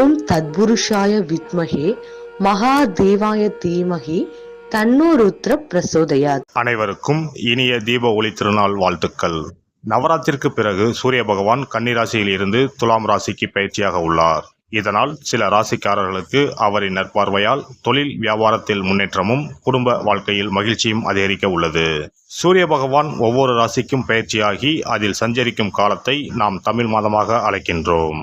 ஓம் தத்புருஷாய வித்மகே மகாதேவாய தீமகி தன்னோருத்ர பிரசோதயா அனைவருக்கும் இனிய தீப ஒளி திருநாள் வாழ்த்துக்கள். நவராத்திற்கு பிறகு சூரிய பகவான் கன்னிராசியில் இருந்து துலாம் ராசிக்கு பயிற்சியாக உள்ளார். இதனால் சில ராசிக்காரர்களுக்கு அவரின் நற்பார்வையால் தொழில் வியாபாரத்தில் முன்னேற்றமும் குடும்ப வாழ்க்கையில் மகிழ்ச்சியும் அதிகரிக்க உள்ளது. சூரிய பகவான் ஒவ்வொரு ராசிக்கும் பயிற்சியாகி அதில் சஞ்சரிக்கும் காலத்தை நாம் தமிழ் மாதமாக அழைக்கின்றோம்.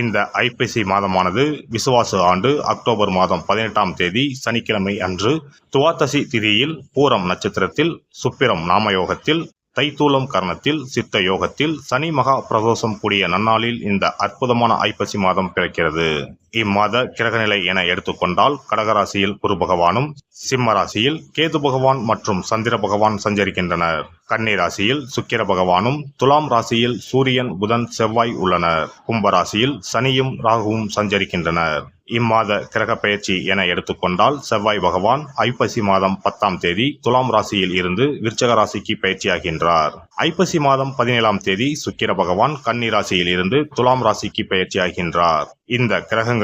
இந்த ஐப்பசி மாதமானது விசுவாச ஆண்டு அக்டோபர் மாதம் பதினெட்டாம் தேதி சனிக்கிழமை அன்று துவாதசி திதியில் பூரம் நட்சத்திரத்தில் சுப்பிரம் நாமயோகத்தில் தைத்தூலம் கர்ணத்தில் சித்த யோகத்தில் சனி மகா பிரதோஷம் கூடிய நன்னாளில் இந்த அற்புதமான ஐப்பசி மாதம் பிறக்கிறது. இம்மாத கிரகநிலை என எடுத்துக்கொண்டால் கடகராசியில் குரு பகவானும் சிம்ம ராசியில் கேது பகவான் மற்றும் சந்திர பகவான் சஞ்சரிக்கின்றனர். கன்னி ராசியில் சுக்கிர பகவானும் துலாம் ராசியில் சூரியன் புதன் செவ்வாய் உள்ளனர். கும்ப ராசியில் சனியும் ராகுவும் சஞ்சரிக்கின்றனர். இம்மாத கிரக பெயர்ச்சி என எடுத்துக்கொண்டால் செவ்வாய் பகவான் ஐப்பசி மாதம் பத்தாம் தேதி துலாம் ராசியில் இருந்து விருச்சக ராசிக்கு பயிற்சியாகின்றார் ஐப்பசி மாதம் பதினேழாம் தேதி சுக்கிர பகவான் கன்னி ராசியில் இருந்து துலாம் ராசிக்கு பயிற்சியாகின்றார் இந்த கிரகங்கள்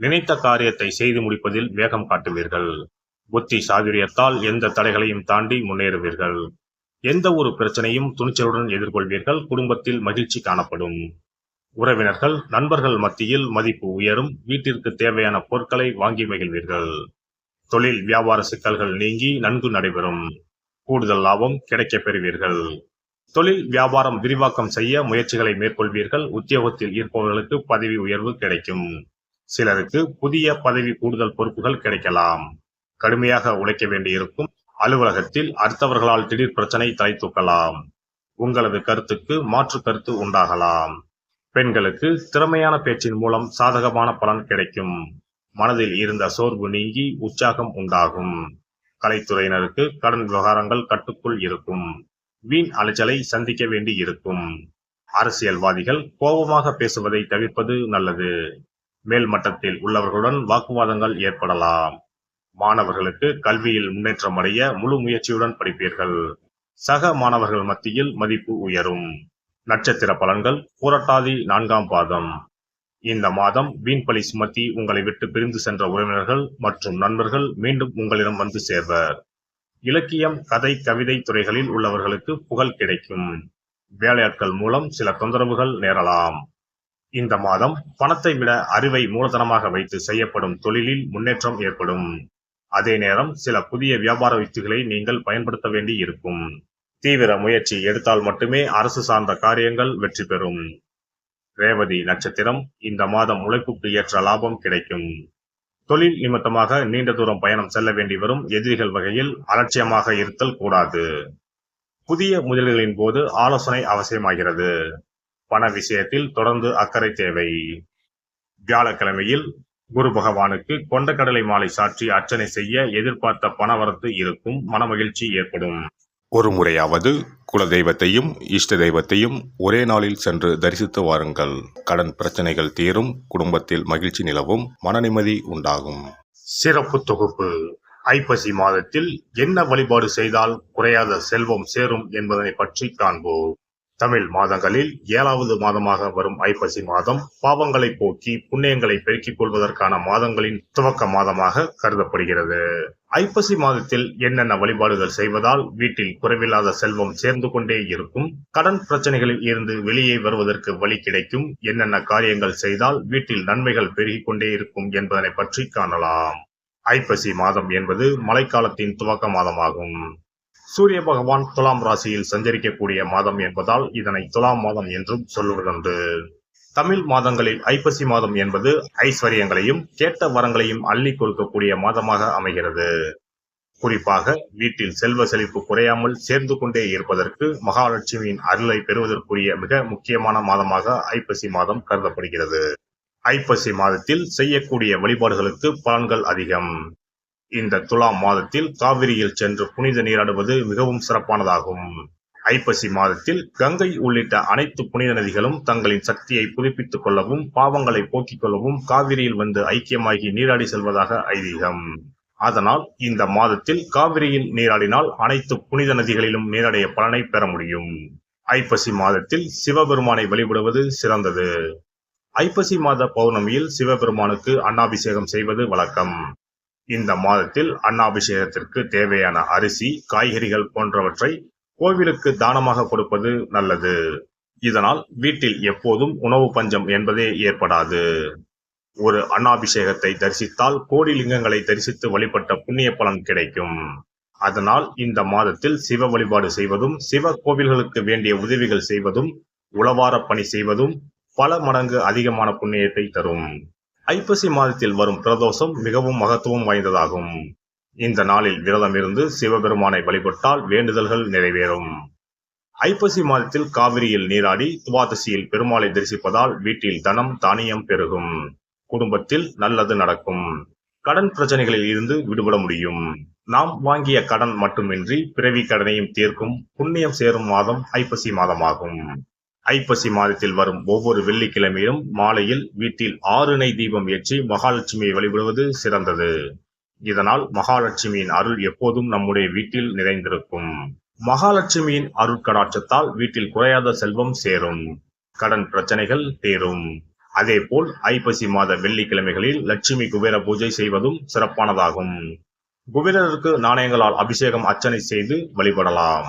நினைத்த காரியத்தை செய்து முடிப்பதில் வேகம் காட்டுவீர்கள். புத்தி சாதுரியத்தால் எந்த தடைகளையும் தாண்டி முன்னேறுவீர்கள். எந்த ஒரு பிரச்சனையும் துணிச்சலுடன் எதிர்கொள்வீர்கள். குடும்பத்தில் மகிழ்ச்சி காணப்படும். உறவினர்கள் நண்பர்கள் மத்தியில் மதிப்பு உயரும். வீட்டிற்கு தேவையான பொருட்களை வாங்கி மகிழ்வீர்கள். தொழில் வியாபார சிக்கல்கள் நீங்கி நன்கு நடைபெறும். கூடுதல் லாபம் கிடைக்கப் பெறுவீர்கள். தொழில் வியாபாரம் விரிவாக்கம் செய்ய முயற்சிகளை மேற்கொள்வீர்கள். உத்தியோகத்தில் இருப்பவர்களுக்கு பதவி உயர்வு கிடைக்கும். சிலருக்கு புதிய பதவி கூடுதல் பொறுப்புகள் கிடைக்கலாம். கடுமையாக உழைக்க வேண்டியிருக்கும் அலுவலகத்தில் அடுத்தவர்களால் திடீர் பிரச்சனை தலை தூக்கலாம். உங்களது கருத்துக்கு மாற்று கருத்து உண்டாகலாம். பெண்களுக்கு திறமையான பேச்சின் மூலம் சாதகமான பலன் கிடைக்கும். மனதில் இருந்த சோர்வு நீங்கி உற்சாகம் உண்டாகும். கலைத்துறையினருக்கு கடன் விவகாரங்கள் கட்டுக்குள் இருக்கும். வீண் அலைச்சலை சந்திக்க வேண்டி இருக்கும் அரசியல்வாதிகள் கோபமாக பேசுவதை தவிர்ப்பது நல்லது. மேல் மட்டத்தில் உள்ளவர்களுடன் வாக்குவாதங்கள் ஏற்படலாம். மாணவர்களுக்கு கல்வியில் முன்னேற்றம் அடைய முழு முயற்சியுடன் படிப்பீர்கள். சக மாணவர்கள் மத்தியில் மதிப்பு உயரும். நட்சத்திர பலன்கள் புரட்டாதி நான்காம் பாதம். இந்த மாதம் வீண்பலி சுமத்தி உங்களை விட்டு பிரிந்து சென்ற உறவினர்கள் மற்றும் நண்பர்கள் மீண்டும் உங்களிடம் வந்து சேர்வர். இலக்கியம் கதை கவிதை துறைகளில் உள்ளவர்களுக்கு புகழ் கிடைக்கும். வேலையாட்கள் மூலம் சில தொந்தரவுகள் நேரலாம். இந்த மாதம் பணத்தை விட அறிவை மூலதனமாக வைத்து செய்யப்படும் தொழிலில் முன்னேற்றம் ஏற்படும். அதே நேரம் சில புதிய வியாபார யுக்திகளை நீங்கள் பயன்படுத்த வேண்டி இருக்கும். தீவிர முயற்சி எடுத்தால் மட்டுமே அரசு சார்ந்த காரியங்கள் வெற்றி பெறும். ரேவதி நட்சத்திரம் இந்த மாதம் உழைப்புக்கு ஏற்ற லாபம் கிடைக்கும். தொழில் நிமித்தமாக நீண்ட தூரம் பயணம் செல்ல வேண்டி வரும் எதிரிகள் வகையில் அலட்சியமாக இருத்தல் கூடாது. புதிய முதலீடுகளின் போது ஆலோசனை அவசியமாகிறது. பண விஷயத்தில் தொடர்ந்து அக்கறை தேவை. வியாழக்கிழமையில் குரு பகவானுக்கு கொண்டக்கடலை மாலை சாற்றி அர்ச்சனை செய்ய எதிர்பார்த்த பணவரத்து இருக்கும் மனமகிழ்ச்சி ஏற்படும். ஒரு முறையாவது குல தெய்வத்தையும் இஷ்ட தெய்வத்தையும் ஒரே நாளில் சென்று தரிசித்து வாருங்கள். கடன் பிரச்சனைகள் தீரும் குடும்பத்தில் மகிழ்ச்சி நிலவும் மன நிம்மதி உண்டாகும். சிறப்பு தொகுப்பு. ஐப்பசி மாதத்தில் என்ன வழிபாடு செய்தால் குறையாத செல்வம் சேரும் என்பதனை பற்றி காண்போம். தமிழ் மாதங்களில் ஏழாவது மாதமாக வரும் ஐப்பசி மாதம் பாவங்களை போக்கி புண்ணியங்களை பெருக்கிக் கொள்வதற்கான மாதங்களின் துவக்க மாதமாக கருதப்படுகிறது. ஐப்பசி மாதத்தில் என்னென்ன வழிபாடுகள் செய்வதால் வீட்டில் குறைவில்லாத செல்வம் சேர்ந்து கொண்டே இருக்கும் கடன் பிரச்சனைகளில் இருந்து வெளியே வருவதற்கு வழி கிடைக்கும் என்னென்ன காரியங்கள் செய்தால் வீட்டில் நன்மைகள் பெருகிக் கொண்டே இருக்கும் என்பதனை பற்றி காணலாம். ஐப்பசி மாதம் என்பது மழைக்காலத்தின் துவக்க மாதமாகும். சூரிய பகவான் துலாம் ராசியில் சஞ்சரிக்கக்கூடிய மாதம் என்பதால் இதனை துலாம் மாதம் என்றும் சொல்லுவதுண்டு தமிழ் மாதங்களில் ஐப்பசி மாதம் என்பது ஐஸ்வர்யங்களையும் கேட்ட வரங்களையும் அள்ளி கொடுக்கக்கூடிய மாதமாக அமைகிறது. குறிப்பாக வீட்டில் செல்வ செழிப்பு குறையாமல் சேர்ந்து கொண்டே இருப்பதற்கு மகாலட்சுமியின் அருளை பெறுவதற்குரிய மிக முக்கியமான மாதமாக ஐப்பசி மாதம் கருதப்படுகிறது. ஐப்பசி மாதத்தில் செய்யக்கூடிய வழிபாடுகளுக்கு பலன்கள் அதிகம். இந்த துலாம் மாதத்தில் காவிரியில் சென்று புனித நீராடுவது மிகவும் சிறப்பானதாகும். ஐப்பசி மாதத்தில் கங்கை உள்ளிட்ட அனைத்து புனித நதிகளும் தங்களின் சக்தியை புதுப்பித்துக் கொள்ளவும் பாவங்களை போக்கிக் கொள்ளவும் காவிரியில் வந்து ஐக்கியமாகி நீராடி செல்வதாக ஐதீகம். அதனால் இந்த மாதத்தில் காவிரியில் நீராடினால் அனைத்து புனித நதிகளிலும் நீராடிய பலனை பெற முடியும். ஐப்பசி மாதத்தில் சிவபெருமானை வழிபடுவது சிறந்தது. ஐப்பசி மாத பௌர்ணமியில் சிவபெருமானுக்கு அன்னாபிஷேகம் செய்வது வழக்கம். இந்த மாதத்தில் அன்னாபிஷேகத்திற்கு தேவையான அரிசி காய்கறிகள் போன்றவற்றை கோவிலுக்கு தானமாக கொடுப்பது நல்லது. இதனால் வீட்டில் எப்போதும் உணவு பஞ்சம் என்பதே ஏற்படாது. ஒரு அன்னாபிஷேகத்தை தரிசித்தால் கோடி லிங்கங்களை தரிசித்து வழிபட்ட புண்ணிய பலன் கிடைக்கும். அதனால் இந்த மாதத்தில் சிவ வழிபாடு செய்வதும் சிவ கோவில்களுக்கு வேண்டிய உதவிகள் செய்வதும் உளவார பணி செய்வதும் பல மடங்கு அதிகமான புண்ணியத்தை தரும். ஐப்பசி மாதத்தில் வரும் பிரதோஷம் மிகவும் மகத்துவம் வாய்ந்ததாகும். இந்த நாளில் விரதம் இருந்து சிவபெருமானை வழிபட்டால் வேண்டுதல்கள் நிறைவேறும். ஐப்பசி மாதத்தில் காவிரியில் நீராடி துவாதசியில் பெருமாளை தரிசிப்பதால் வீட்டில் தனம் தானியம் பெருகும். குடும்பத்தில் நல்லது நடக்கும். கடன் பிரச்சனைகளில் இருந்து விடுபட முடியும். நாம் வாங்கிய கடன் மட்டுமின்றி பிறவி கடனையும் தீர்க்கும் புண்ணியம் சேரும் மாதம் ஐப்பசி மாதமாகும். ஐப்பசி மாதத்தில் வரும் ஒவ்வொரு வெள்ளிக்கிழமையிலும் மாலையில் வீட்டில் ஆறு நெய் தீபம் ஏற்றி மகாலட்சுமியை வழிபடுவது சிறந்தது. இதனால் மகாலட்சுமியின் அருள் எப்போதும் நம்முடைய வீட்டில் நிறைந்திருக்கும். மகாலட்சுமியின் அருட்கடாட்சத்தால் வீட்டில் குறையாத செல்வம் சேரும். கடன் பிரச்சனைகள் தீரும். அதேபோல் ஐப்பசி மாத வெள்ளிக்கிழமைகளில் லட்சுமி குபேர பூஜை செய்வதும் சிறப்பானதாகும். குபேரருக்கு நாணயங்களால் அபிஷேகம் அர்ச்சனை செய்து வழிபடலாம்.